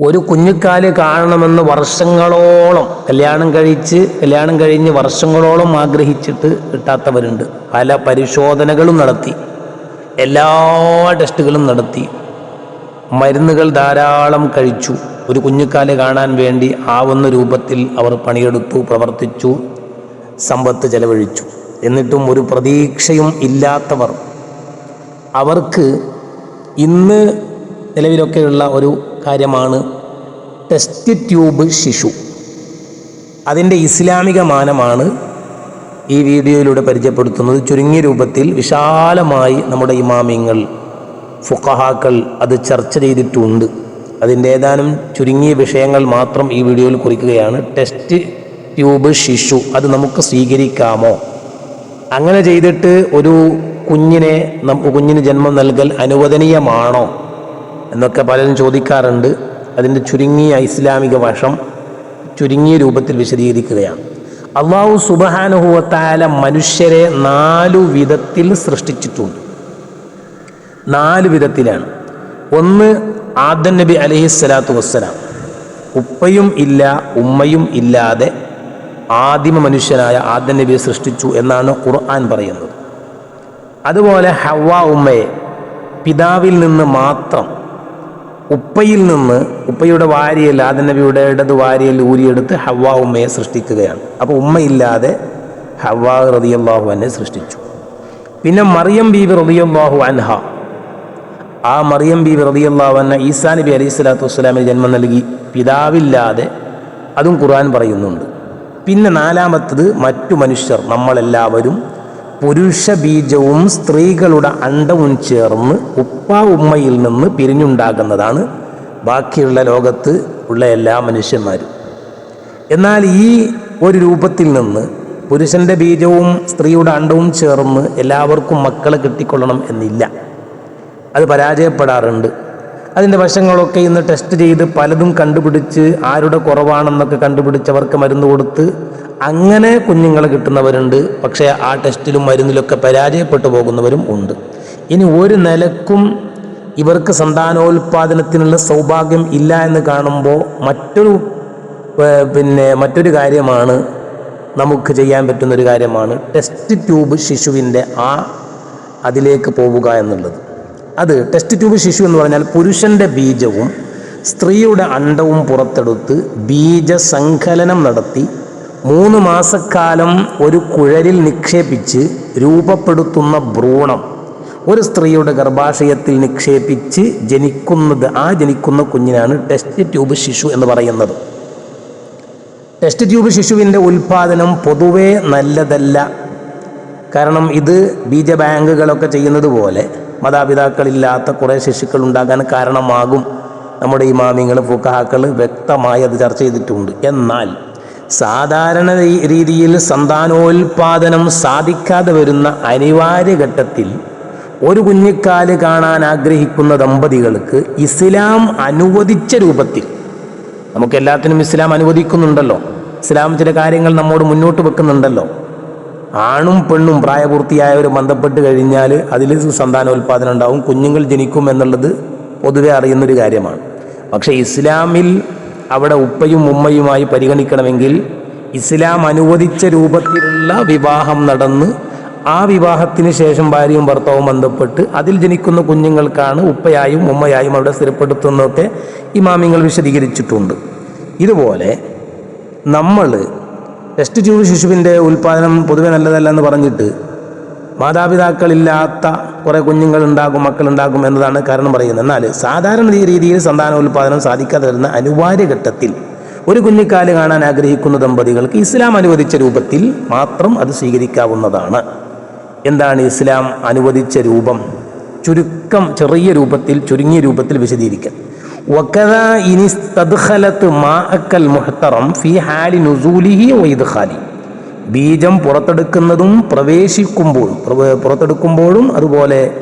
ഒരു കുഞ്ഞുക്കാൽ കാണണമെന്ന് വർഷങ്ങളോളം കല്യാണം കഴിച്ച് കല്യാണം കഴിഞ്ഞ് വർഷങ്ങളോളം ആഗ്രഹിച്ചിട്ട് കിട്ടാത്തവരുണ്ട്. പല പരിശോധനകളും നടത്തി. എല്ലാ ടെസ്റ്റുകളും നടത്തി. മരുന്നുകൾ ധാരാളം കഴിച്ചു. ഒരു കുഞ്ഞുക്കാൽ കാണാൻ വേണ്ടി ആവുന്ന രൂപത്തിൽ അവർ പണിയെടുത്തു പ്രവർത്തിച്ചു സമ്പത്ത് ചെലവഴിച്ചു. എന്നിട്ടും ഒരു പ്രതീക്ഷയും ഇല്ലാത്തവർ. അവർക്ക് ഇന്ന് നിലവിലൊക്കെയുള്ള ഒരു കാര്യമാണ് ടെസ്റ്റ് ട്യൂബ് ശിശു. അതിന്റെ ഇസ്ലാമിക മാനമാണ് ഈ വീഡിയോയിലൂടെ പരിചയപ്പെടുത്തുന്നത്. ചുരുങ്ങിയ രൂപത്തിൽ വിശാലമായി നമ്മുടെ ഇമാമിങ്ങൾ ഫുഖഹാക്കൾ അത് ചർച്ച ചെയ്തിട്ടുണ്ട്. അതിന്റെ ഏതാനും ചുരുങ്ങിയ വിഷയങ്ങൾ മാത്രം ഈ വീഡിയോയിൽ കുറിക്കുകയാണ്. ടെസ്റ്റ് ട്യൂബ് ശിശു അത് നമുക്ക് സ്വീകരിക്കാമോ? അങ്ങനെ ചെയ്തിട്ട് ഒരു കുഞ്ഞിനെ കുഞ്ഞിന് ജന്മം നൽകൽ അനുവദനീയമാണോ? എന്നൊക്കെ പലരും ചോദിക്കാറുണ്ട്. അതിന്റെ ചുരുങ്ങിയ ഇസ്ലാമിക വശം ചുരുങ്ങിയ രൂപത്തിൽ വിശദീകരിക്കുകയാണ്. അള്ളാഹു സുബഹാനുഹൂവത്തായ മനുഷ്യരെ നാലു വിധത്തിൽ സൃഷ്ടിച്ചിട്ടുണ്ട്. നാല് വിധത്തിലാണ്. ഒന്ന് ആദൻ നബി അലഹി സ്വലാത്തു വസ്സലാം. ഉപ്പയും ഇല്ല ഉമ്മയും ഇല്ലാതെ ആദിമ മനുഷ്യനായ ആദൻ നബിയെ സൃഷ്ടിച്ചു എന്നാണ് ഖുർആൻ പറയുന്നത്. അതുപോലെ ഹവ ഉമ്മയെ പിതാവിൽ നിന്ന് മാത്രം ഉപ്പയിൽ നിന്ന് ഉപ്പയുടെ വാരിയൽ ആദനബിയുടെ ഇടത് വാരിയൽ ഊരിയെടുത്ത് ഹവ്വാ ഉമ്മയെ സൃഷ്ടിക്കുകയാണ്. അപ്പോൾ ഉമ്മയില്ലാതെ ഹവ്വാ റതിയല്ലാഹു അനെ സൃഷ്ടിച്ചു. പിന്നെ മറിയം ബീബി റതിയല്ലാഹു അൻഹ. ആ മറിയം ബീബി റതിയല്ലാഹു അന്ന ഈസാ നബി അലൈഹി സ്വലാത്തു വസ്സലാമിന് ജന്മം നൽകി. പിതാവില്ലാതെ അതും ഖുർആൻ പറയുന്നുണ്ട്. പിന്നെ നാലാമത്തത് മറ്റു മനുഷ്യർ നമ്മളെല്ലാവരും പുരുഷ ബീജവും സ്ത്രീകളുടെ അണ്ടവും ചേർന്ന് ഉപ്പ ഉമ്മയിൽ നിന്ന് പിരിഞ്ഞുണ്ടാകുന്നതാണ് ബാക്കിയുള്ള ലോകത്ത് ഉള്ള എല്ലാ മനുഷ്യന്മാരും. എന്നാൽ ഈ ഒരു രൂപത്തിൽ നിന്ന് പുരുഷന്റെ ബീജവും സ്ത്രീയുടെ അണ്ടവും ചേർന്ന് എല്ലാവർക്കും മക്കളെ കിട്ടിക്കൊള്ളണം എന്നില്ല. അത് പരാജയപ്പെടാറുണ്ട്. അതിന്റെ വശങ്ങളൊക്കെ ഇന്ന് ടെസ്റ്റ് ചെയ്ത് പലതും കണ്ടുപിടിച്ച് ആരുടെ കുറവാണെന്നൊക്കെ കണ്ടുപിടിച്ചവർക്ക് മരുന്ന് കൊടുത്ത് അങ്ങനെ കുഞ്ഞുങ്ങളെ കിട്ടുന്നവരുണ്ട്. പക്ഷേ ആ ടെസ്റ്റിലും മരുന്നിലൊക്കെ പരാജയപ്പെട്ടു പോകുന്നവരും ഉണ്ട്. ഇനി ഒരു നിലക്കും ഇവർക്ക് സന്താനോൽപാദനത്തിനുള്ള സൗഭാഗ്യം ഇല്ല എന്ന് കാണുമ്പോൾ മറ്റൊരു പിന്നെ മറ്റൊരു കാര്യമാണ് നമുക്ക് ചെയ്യാൻ പറ്റുന്ന ഒരു കാര്യമാണ് ടെസ്റ്റ് ട്യൂബ് ശിശുവിന്റെ ആ അതിലേക്ക് പോവുക എന്നുള്ളത്. അത് ടെസ്റ്റ് ട്യൂബ് ശിശു എന്ന് പറഞ്ഞാൽ പുരുഷന്റെ ബീജവും സ്ത്രീയുടെ അണ്ടവും പുറത്തെടുത്ത് ബീജസങ്കലനം നടത്തി മൂന്ന് മാസക്കാലം ഒരു കുഴലിൽ നിക്ഷേപിച്ച് രൂപപ്പെടുത്തുന്ന ഭ്രൂണം. ഒരു സ്ത്രീയുടെ ഗർഭാശയത്തിൽ നിക്ഷേപിച്ച് ജനിക്കുന്നത് ആ ജനിക്കുന്ന കുഞ്ഞിനാണ് ടെസ്റ്റ് ട്യൂബ് ശിശു എന്ന് പറയുന്നത്. ടെസ്റ്റ് ട്യൂബ് ശിശുവിന്റെ ഉൽപാദനം പൊതുവേ നല്ലതല്ല. കാരണം ഇത് ബീജബാങ്കുകളൊക്കെ ചെയ്യുന്നത് പോലെ മാതാപിതാക്കളില്ലാത്ത കുറേ ശിശുക്കൾ ഉണ്ടാകാൻ കാരണമാകും. നമ്മുടെ ഇമാമിങ്ങൾ ഫുക്കഹാക്കൾ വ്യക്തമായി അത് ചർച്ച ചെയ്തിട്ടുണ്ട്. എന്നാൽ സാധാരണ രീതിയിൽ സന്താനോൽപാദനം സാധിക്കാതെ വരുന്ന അനിവാര്യ ഘട്ടത്തിൽ ഒരു കുഞ്ഞിക്കാൽ കാണാൻ ആഗ്രഹിക്കുന്ന ദമ്പതികൾക്ക് ഇസ്ലാം അനുവദിച്ച രൂപത്തിൽ നമുക്ക് എല്ലാത്തിനും ഇസ്ലാം അനുവദിക്കുന്നുണ്ടല്ലോ. ഇസ്ലാം ചില കാര്യങ്ങൾ നമ്മോട് മുന്നോട്ട് വെക്കുന്നുണ്ടല്ലോ. ആണും പെണ്ണും പ്രായപൂർത്തിയായവർ ബന്ധപ്പെട്ട് കഴിഞ്ഞാൽ അതിൽ സന്താനോൽപാദനം ഉണ്ടാവും കുഞ്ഞുങ്ങൾ ജനിക്കും എന്നുള്ളത് പൊതുവെ അറിയുന്നൊരു കാര്യമാണ്. പക്ഷേ ഇസ്ലാമിൽ അവിടെ ഉപ്പയും ഉമ്മയുമായി പരിഗണിക്കണമെങ്കിൽ ഇസ്ലാം അനുവദിച്ച രൂപത്തിലുള്ള വിവാഹം നടന്ന് ആ വിവാഹത്തിന് ശേഷം ഭാര്യയും ഭർത്താവും ബന്ധപ്പെട്ട് അതിൽ ജനിക്കുന്ന കുഞ്ഞുങ്ങൾക്കാണ് ഉപ്പയായും ഉമ്മയായും അവിടെ സ്ഥിരപ്പെടുത്തുന്നതൊക്കെ ഇമാമിങ്ങൾ വിശദീകരിച്ചിട്ടുണ്ട്. ഇതുപോലെ നമ്മൾ ടെസ്റ്റ് ട്യൂബ് ശിശുവിന്റെ ഉൽപ്പാദനം പൊതുവെ നല്ലതല്ല എന്ന് പറഞ്ഞിട്ട് മാതാപിതാക്കളില്ലാത്ത കുറേ കുഞ്ഞുങ്ങൾ ഉണ്ടാകും മക്കളുണ്ടാകും എന്നതാണ് കാരണം പറയുന്നത്. എന്നാൽ സാധാരണ രീതിയിൽ സന്താന ഉൽപ്പാദനം സാധിക്കാതെ വരുന്ന അനിവാര്യ ഘട്ടത്തിൽ ഒരു കുഞ്ഞിക്കാൽ കാണാൻ ആഗ്രഹിക്കുന്ന ദമ്പതികൾക്ക് ഇസ്ലാം അനുവദിച്ച രൂപത്തിൽ മാത്രം അത് സ്വീകരിക്കാവുന്നതാണ്. എന്താണ് ഇസ്ലാം അനുവദിച്ച രൂപം? ചുരുക്കം ചെറിയ രൂപത്തിൽ ചുരുങ്ങിയ രൂപത്തിൽ വിശദീകരിക്കാൻ വക്കദാ ഇനി തദ്ഖലത്ത് മാ അക്കൽ മുഹ്തറം ഫി ഹാലി നുസൂലിഹി വൈദ്ഖാലി ബീജം പുറത്തെടുക്കുന്നതും പ്രവേശിക്കുമ്പോൾ പ്രവ- പുറത്തെടുക്കുമ്പോഴും അതുപോലെ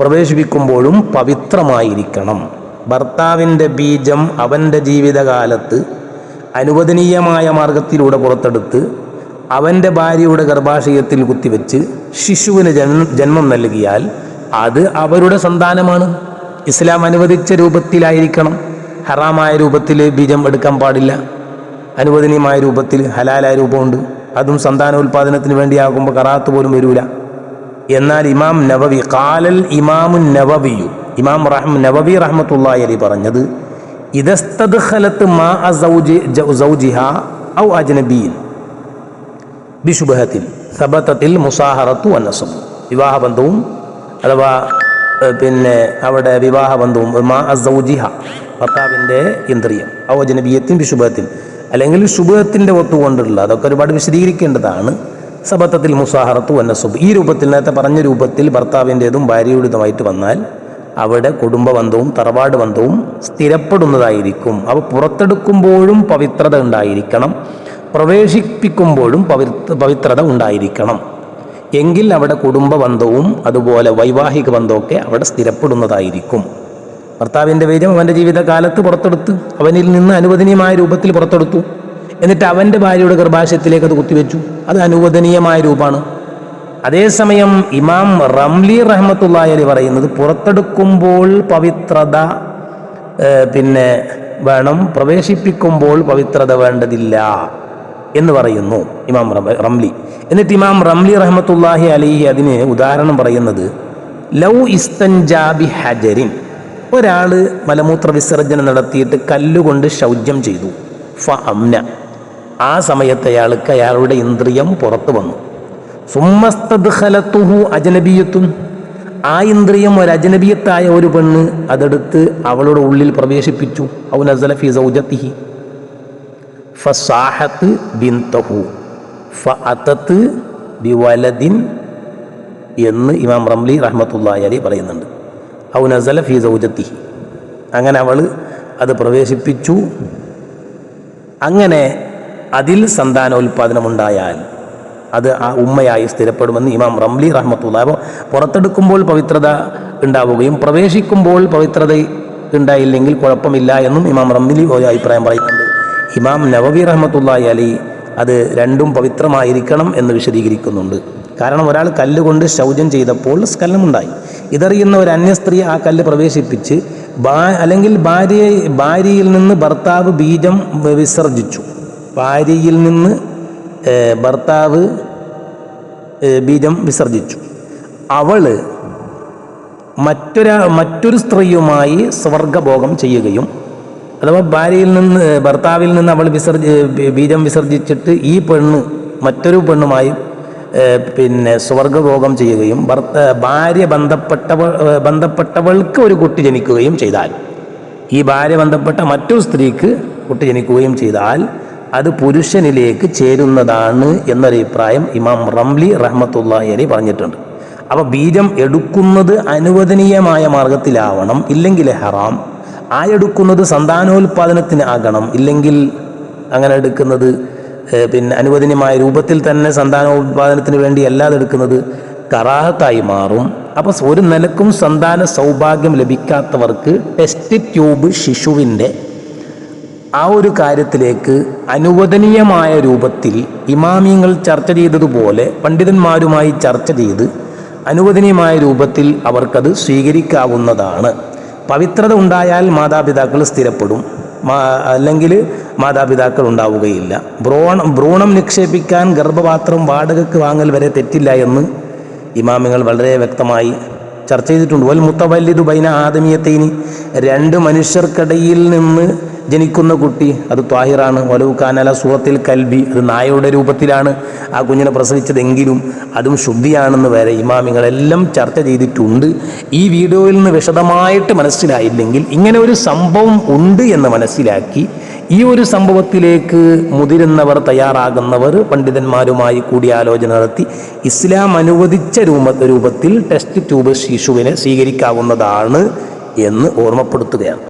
പ്രവേശിപ്പിക്കുമ്പോഴും പവിത്രമായിരിക്കണം. ഭർത്താവിന്റെ ബീജം അവന്റെ ജീവിതകാലത്ത് അനുവദനീയമായ മാർഗത്തിലൂടെ പുറത്തെടുത്ത് അവന്റെ ഭാര്യയുടെ ഗർഭാശയത്തിൽ കുത്തിവെച്ച് ശിശുവിന് ജന്മം നൽകിയാൽ അത് അവരുടെ സന്താനമാണ്. ഇസ്ലാം അനുവദിച്ച രൂപത്തിലായിരിക്കണം. ഹറാമായ രൂപത്തിൽ ബീജം എടുക്കാൻ പാടില്ല. അനുവദനീയമായ രൂപത്തിൽ ഹലാലായ രൂപമുണ്ട്. അതും സന്താനോൽപാദനത്തിന് വേണ്ടിയാകുമ്പോൾ കറാത്ത് പോലും വരൂല. എന്നാൽ ഇമാം നവവി കാലൽ ഇമാമു നവവിയു ഇമാം റഹ്മ നവവി റഹ്മത്തുള്ളാഹി അലി പറഞ്ഞത് ഇതസ്തദ്ഖലത്ത് മാ സൗജിഹ ഔ അജ്നബിയിൻ ബിശുബഹത്തിൽ സബത്തത്തിൽ മുസാഹറത്തു അന്നസം വിവാഹബന്ധവും അഥവാ പിന്നെ അവിടെ വിവാഹബന്ധവും മാ അസൗജിഹ ഭർത്താവിന്റെ ഇന്ദ്രിയം ഔ അജ്നബിയത്തിൻ ബിശുബഹത്തിൽ അല്ലെങ്കിൽ ശുഭത്തിന്റെ ഒത്തുകൊണ്ടുള്ള അതൊക്കെ ഒരുപാട് വിശദീകരിക്കേണ്ടതാണ്. സബത്തത്തിൽ മുസാഹറത്തു അന്നസുബ് ഈ രൂപത്തിൽ നേരത്തെ പറഞ്ഞ രൂപത്തിൽ ഭർത്താവിന്റെതും ഭാര്യയുടേതുമായിട്ട് വന്നാൽ അവിടെ കുടുംബ ബന്ധവും തറവാട് ബന്ധവും സ്ഥിരപ്പെടുന്നതായിരിക്കും. അവ പുറത്തെടുക്കുമ്പോഴും പവിത്രത ഉണ്ടായിരിക്കണം. പ്രവേശിപ്പിക്കുമ്പോഴും പവിത്ര പവിത്രത ഉണ്ടായിരിക്കണം. എങ്കിൽ അവിടെ കുടുംബ ബന്ധവും അതുപോലെ വൈവാഹിക ബന്ധമൊക്കെ അവിടെ സ്ഥിരപ്പെടുന്നതായിരിക്കും. ഭർത്താവിന്റെ വീര്യം അവന്റെ ജീവിതകാലത്ത് പുറത്തെടുത്ത് അവനിൽ നിന്ന് അനുവദനീയമായ രൂപത്തിൽ പുറത്തെടുത്തു. എന്നിട്ട് അവന്റെ ഭാര്യയുടെ ഗർഭാശയത്തിലേക്ക് അത് കുത്തിവെച്ചു. അത് അനുവദനീയമായ രൂപമാണ്. അതേസമയം ഇമാം റംലി റഹ്മത്തുള്ളാഹി അലി പറയുന്നത് പുറത്തെടുക്കുമ്പോൾ പവിത്രത പിന്നെ വേണം. പ്രവേശിപ്പിക്കുമ്പോൾ പവിത്രത വേണ്ടതില്ല. എന്ന് പറയുന്നു ഇമാം റംലി. എന്നിട്ട് ഇമാം റംലി റഹ്മത്തുള്ളാഹി അലിഹി അതിന് ഉദാഹരണം പറയുന്നത് ലൗ ഇസ്തൻജാബി ഹജരിൻ. ഒരാൾ മലമൂത്ര വിസർജനം നടത്തിയിട്ട് കല്ലുകൊണ്ട് ശൗചം ചെയ്തു. ഫ അമ്ന ആ സമയത്ത് അയാൾക്ക് അയാളുടെ ഇന്ദ്രിയം പുറത്തു വന്നു. സുമ്മസ്തദ്ഖലത്തുഹു അജനബിയത്തും ആ ഇന്ദ്രിയം ഒരു അജനബിയത്തായ ഒരു പെണ്ണ് അതെടുത്ത് അവളുടെ ഉള്ളിൽ പ്രവേശിപ്പിച്ചു. ഔ നസലഫി സൗജത്തിഹി. ഫസാഹത്ത് ബിന്തഹു ഫ അതത്ത് ബിവലദിൻ എന്ന് ഇമാം റംലി റഹ്മത്തുള്ളാഹി അലി പറയുന്നുണ്ട്. ഔ നസല ഫി സൗജത്തി അങ്ങനെ അവൾ അത് പ്രവേശിപ്പിച്ചു. അങ്ങനെ അതിൽ സന്താനോൽപാദനമുണ്ടായാൽ അത് ആ ഉമ്മയായി സ്ഥിരപ്പെടുമെന്ന് ഇമാം റംലി റഹ്മത്തുള്ള അപ്പോൾ പുറത്തെടുക്കുമ്പോൾ പവിത്രത ഉണ്ടാവുകയും പ്രവേശിക്കുമ്പോൾ പവിത്രത ഉണ്ടായില്ലെങ്കിൽ കുഴപ്പമില്ല എന്നും ഇമാം റംലി ഒരു അഭിപ്രായം പറയുന്നുണ്ട്. ഇമാം നവബി റഹ്മത്തുള്ളാഹി അലി അത് രണ്ടും പവിത്രമായിരിക്കണം എന്ന് വിശദീകരിക്കുന്നുണ്ട്. കാരണം ഒരാൾ കല്ലുകൊണ്ട് ശൗചം ചെയ്തപ്പോൾ സ്കലമുണ്ടായി ഇതറിയുന്ന ഒരു അന്യ സ്ത്രീ ആ കല്ല് പ്രവേശിപ്പിച്ച് ബാ അല്ലെങ്കിൽ ഭാര്യ ഭാര്യയിൽ നിന്ന് ഭർത്താവ് ബീജം വിസർജിച്ചു. ഭാര്യയിൽ നിന്ന് ഭർത്താവ് ബീജം വിസർജിച്ചു. അവൾ മറ്റൊരാ മറ്റൊരു സ്ത്രീയുമായി സ്വർഗഭോഗം ചെയ്യുകയും അഥവാ ഭാര്യയിൽ നിന്ന് ഭർത്താവിൽ നിന്ന് അവൾ വിസർജി ബീജം വിസർജിച്ചിട്ട് ഈ പെണ്ണ് മറ്റൊരു പെണ്ണുമായി പിന്നെ സ്വർഗഭോഗം ചെയ്യുകയും ഭർത്ത ഭാര്യ ബന്ധപ്പെട്ടവൾ ബന്ധപ്പെട്ടവൾക്ക് ഒരു കുട്ടി ജനിക്കുകയും ചെയ്താൽ ഈ ഭാര്യ ബന്ധപ്പെട്ട മറ്റൊരു സ്ത്രീക്ക് കുട്ടി ജനിക്കുകയും ചെയ്താൽ അത് പുരുഷനിലേക്ക് ചേരുന്നതാണ് എന്നൊരഭിപ്രായം ഇമാം റംലി റഹ്മത്തുള്ളാഹി അലി പറഞ്ഞിട്ടുണ്ട്. അപ്പോൾ ബീജം എടുക്കുന്നത് അനുവദനീയമായ മാർഗത്തിലാവണം ഇല്ലെങ്കിൽ ഹറാം. ആ എടുക്കുന്നത് സന്താനോൽപാദനത്തിന് ആകണം. ഇല്ലെങ്കിൽ അങ്ങനെ എടുക്കുന്നത് പിന്നെ അനുവദനീയമായ രൂപത്തിൽ തന്നെ സന്താനോൽപാദനത്തിന് വേണ്ടി അല്ലാതെ എടുക്കുന്നത് കറാഹത്തായി മാറും. അപ്പോൾ ഒരു നിലക്കും സന്താന സൗഭാഗ്യം ലഭിക്കാത്തവർക്ക് ടെസ്റ്റ് ട്യൂബ് ശിശുവിന്റെ ആ ഒരു കാര്യത്തിലേക്ക് അനുവദനീയമായ രൂപത്തിൽ ഇമാമിയങ്ങൾ ചർച്ച ചെയ്തതുപോലെ പണ്ഡിതന്മാരുമായി ചർച്ച ചെയ്ത് അനുവദനീയമായ രൂപത്തിൽ അവർക്കത് സ്വീകരിക്കാവുന്നതാണ്. പവിത്രത ഉണ്ടായാൽ മാതാപിതാക്കൾ സ്ഥിരപ്പെടും. അല്ലെങ്കിൽ മാതാപിതാക്കൾ ഉണ്ടാവുകയില്ല. ഭ്രൂണം ഭ്രൂണം നിക്ഷേപിക്കാൻ ഗർഭപാത്രം വാടകയ്ക്ക് വാങ്ങൽ വരെ തെറ്റില്ല എന്ന് ഇമാമിങ്ങൾ വളരെ വ്യക്തമായി ചർച്ച ചെയ്തിട്ടുണ്ട്. വൽ മുത്തവല്ലിദു ബൈന ആദമിയത്തേനി. രണ്ട് മനുഷ്യർക്കിടയിൽ നിന്ന് ജനിക്കുന്ന കുട്ടി അത് ത്വാഹിറാണ്. വലവുക്കാനല കാനല സൂറത്തിൽ കൽബി അത് നായയുടെ രൂപത്തിലാണ്. ആ കുഞ്ഞിനെ പ്രസവിച്ചതെങ്കിലും അതും ശുദ്ധിയാണെന്ന് വരെ ഇമാമിങ്ങളെല്ലാം ചർച്ച ചെയ്തിട്ടുണ്ട്. ഈ വീഡിയോയിൽ നിന്ന് വിശദമായിട്ട് മനസ്സിലായില്ലെങ്കിൽ ഇങ്ങനെ ഒരു സംഭവം ഉണ്ട് എന്ന് മനസ്സിലാക്കി ഈ ഒരു സംഭവത്തിലേക്ക് മുതിരുന്നവർ തയ്യാറാകുന്നവർ പണ്ഡിതന്മാരുമായി കൂടിയാലോചന നടത്തി ഇസ്ലാം അനുവദിച്ച രൂപ രൂപത്തിൽ ടെസ്റ്റ് ട്യൂബ് ശിശുവിനെ സ്വീകരിക്കാവുന്നതാണ് എന്ന് ഓർമ്മപ്പെടുത്തുകയാണ്.